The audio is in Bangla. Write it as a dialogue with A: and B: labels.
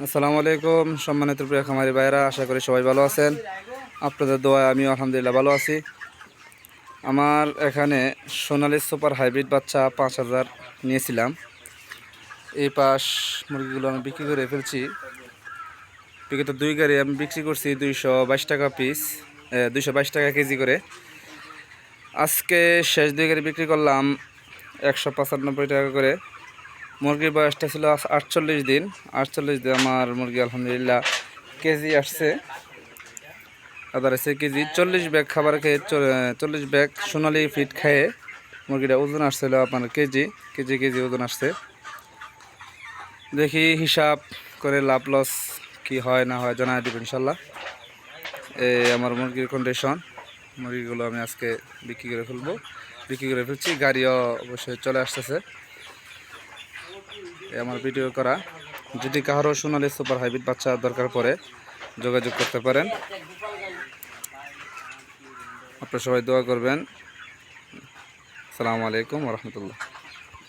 A: আসসালামু আলাইকুম, সম্মানিত প্রিয় খামারি ভাইরা আশা করি সবাই ভালো আছেন। আপনাদের দোয়ায় আমিও আলহামদুলিল্লাহ ভালো আছি। আমার এখানে সোনালি সুপার হাইব্রিড বাচ্চা পাঁচ হাজার নিয়েছিলাম। এই পাশ মুরগিগুলো আমি বিক্রি করে ফেলছি। বিগত দুই গাড়ি আমি বিক্রি করছি দুইশো বাইশ টাকা পিস দুইশো বাইশ টাকা কেজি করে। আজকে শেষ দুই গাড়ি বিক্রি করলাম একশো পঁচানব্বই টাকা করে। মুরগির বয়সটা ছিল আটচল্লিশ দিন। আটচল্লিশ দিন আমার মুরগি, আলহামদুলিল্লাহ, কেজি আসছে। আদার আছে কেজি। চল্লিশ ব্যাগ খাবার খেয়ে চল্লিশ ব্যাগ সোনালি ফিট খেয়ে মুরগিটা ওজন আসছিল আপনার কেজি। কেজি কেজি ওজন আসছে। দেখি হিসাব করে লাভ লস কি হয়, না হয়, জানাই দেবেন ইনশাল্লাহ। এই আমার মুরগির কন্ডিশন মুরগিগুলো আমি আজকে বিক্রি করে ফেলব। বিক্রি করে ফেলছি। গাড়িও অবশ্যই চলে আসতেছে। আমার ভিডিও করা। যদি কারও সোনালি সুপার হাইব্রিড বাচ্চা দরকার পড়ে, যোগাযোগ করতে পারেন। আপনারা সবাই দোয়া করবেন। আসসালামু আলাইকুম রহমতুল্লাহ।